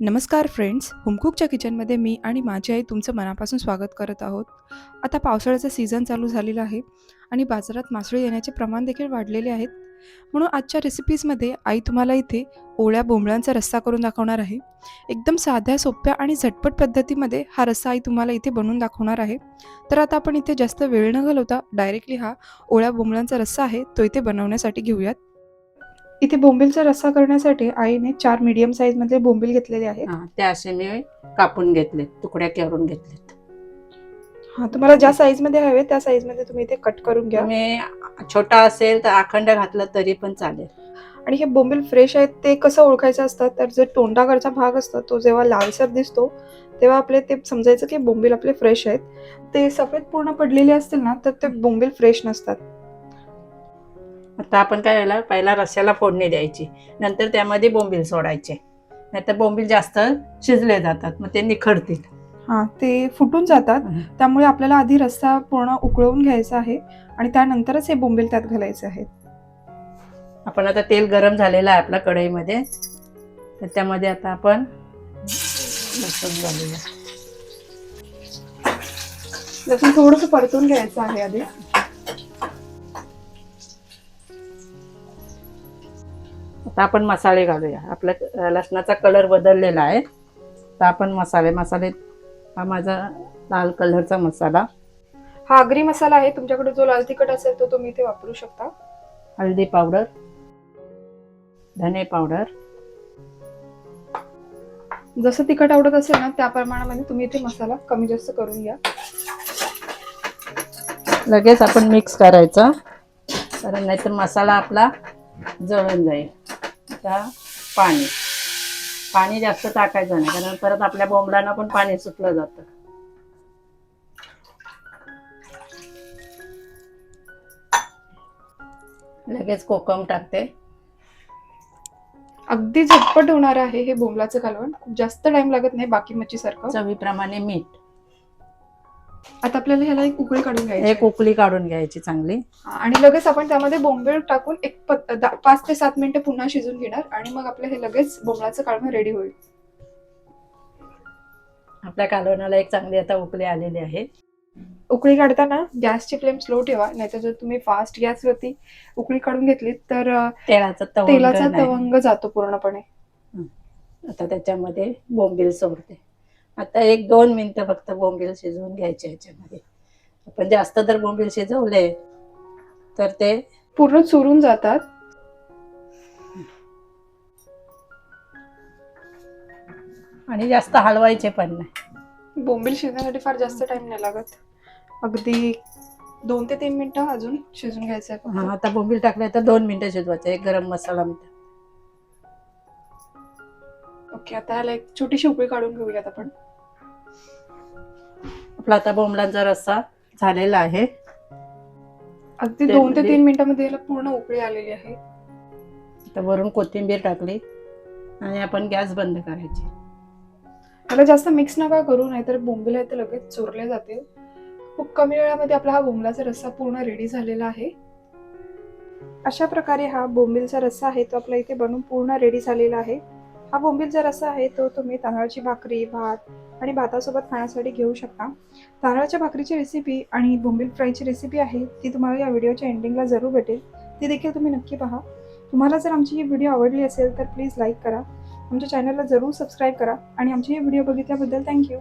नमस्कार फ्रेंड्स होमकुकच्या किचनमध्ये मी आणि माझी आई तुमचं मनापासून स्वागत करत आहोत. आता पावसाळ्याचा सीझन चालू झालेला आहे आणि बाजारात मासळी येण्याचे प्रमाण देखील वाढलेले आहेत. म्हणून आजच्या रेसिपीजमध्ये आई तुम्हाला इथे ओळ्या बोंबळ्यांचा रस्सा करून दाखवणार आहे. एकदम साध्या सोप्या आणि झटपट पद्धतीमध्ये हा रस्सा आई तुम्हाला इथे बनवून दाखवणार आहे. तर आता आपण इथे जास्त वेळ न घालवता डायरेक्टली हा ओळ्या बोंबळ्यांचा रस्सा आहे तो इथे बनवण्यासाठी घेऊयात. इथे बोंबीलचा रस्सा करण्यासाठी आईने चार मीडियम साईजमधले बोंबील घेतलेले आहेत. हा ते असे मी कापून घेतले तुकड्या करून घेतलेत. हा तुम्हाला ज्या साईजमध्ये हवे त्या साईजमध्ये तुम्ही इथे कट करून घ्या. तुम्ही छोटा असेल तर अखंड घातलं तरी पण चालेल. आणि हे बोंबील फ्रेश आहेत ते कसं ओळखायचं असतं? तर जे तोंडाकडचा भाग असतो तो जेव्हा लालसर दिसतो तेव्हा आपले ते समजायचं की बोंबील आपले फ्रेश आहेत. ते सफेद पूर्ण पडलेले असतील ना तर ते बोंबील फ्रेश नसतात. आता आपण काय झालं पहिला रस्स्याला फोडणी द्यायची. नंतर त्यामध्ये बोंबील सोडायचे. नाहीतर बोंबील जास्त शिजले जातात मग ते निखडतील. हा ते फुटून जातात. त्यामुळे आपल्याला आधी रस्सा पूर्ण उकळवून घ्यायचा आहे आणि त्यानंतरच हे बोंबील त्यात घालायचे आहेत. आपण आता तेल गरम झालेलं आहे आपल्या कढईमध्ये. तर त्यामध्ये आता आपण लसूण घालूया. लसूण थोडंसं परतून घ्यायचं आहे आधी. आता आपण मसाले घालूया. आपल्या अं, लसणाचा कलर बदललेला आहे. तर आपण मसाले मसाले हा माझा लाल कलरचा मसाला. हा आगरी मसाला आहे. तुमच्याकडे जो लाल तिखट असेल तो तुम्ही इथे वापरू शकता. हळदी पावडर धने पावडर. जसं तिखट आवडत असेल ना त्या प्रमाणामध्ये तुम्ही इथे मसाला कमी जास्त करून घ्या. लगेच आपण मिक्स करायचा. कारण नाहीतर मसाला आपला जळून जाईल. आता पाणी. पाणी जास्त टाकायचं नाही कारण परत आपल्या बोंबलांना पण पाणी सुटलं जातं. लगेच कोकम टाकते. अगदी झटपट होणार आहे हे बोंबलाचं कालवण खूप जास्त टाइम लागत नाही बाकी मच्छी सारखं चवीप्रमाणे मीठ. आता आपल्याला ह्याला एक उकळी काढून घ्यायची. एक उकळी काढून घ्यायची चांगली. आणि लगेच आपण त्यामध्ये बोंबील टाकून एक प- दा- पाच ते सात मिनिटं पुन्हा शिजून घेणार. आणि मग आपलं हे लगेच बोंबलाचं कालवण रेडी होईल. आपल्या कालवणाला एक चांगली आता उकळी आलेली आहे. उकळी काढताना गॅसची फ्लेम स्लो ठेवा नाहीतर जर तुम्ही फास्ट गॅसवरती उकळी काढून घेतली तर अं, तेलाचा तवंग तेलाचा नाही. तवंग जातो पूर्णपणे. आता त्याच्यामध्ये बोंबील सोडते. आता एक दोन मिनिटं फक्त बोंबील शिजवून घ्यायचे ह्याच्यामध्ये आपण जास्त जर बोंबील शिजवले तर ते पूर्ण चुरून जातात. आणि जास्त हलवायचे पण नाही. बोंबील शिजण्यासाठी फार जास्त टाइम नाही लागत. अगदी दोन ते तीन मिनिटं अजून शिजून घ्यायचं हा. आता बोंबील टाकले तर दोन मिनिटं शिजवायचे एक गरम मसाला मिळतो ओके आता ह्याला एक छोटीशी उकळी काढून घेऊयात आपण. आपला आता बोंबलांचा रस्सा झालेला आहे. अगदी दोन ते म्हणजे- तीन मिनिटांमध्ये याला पूर्ण उकळी आलेली आहे. आता वरून कोथिंबीर टाकली आणि आपण गॅस बंद करायची. त्याला जास्त मिक्स नका करू नाहीतर बोंबील आहे ते लगेच चोरले जातील. खूप कमी वेळामध्ये आपला हा बोंबलाचा रस्सा पूर्ण रेडी झालेला आहे. अशा प्रकारे हा बोंबीलचा रस्सा आहे तो आपला इथे बनून पूर्ण रेडी झालेला आहे. हा बोंबीलचा रस्सा आहे तो तुम्ही तांदळाची भाकरी भात आणि भातासोबत खाण्यासाठी घेऊ शकता. तांदळाच्या भाकरीची रेसिपी आणि बोंबील फ्रायची रेसिपी आहे ती तुम्हाला या व्हिडिओच्या एंडिंगला जरूर भेटेल. ती देखील तुम्ही नक्की पहा. तुम्हाला जर आमची ही व्हिडिओ आवडली असेल तर प्लीज लाईक करा. आमच्या चॅनलला जरूर सबस्क्राईब करा. आणि आमचे हे व्हिडिओ बघितल्याबद्दल थँक्यू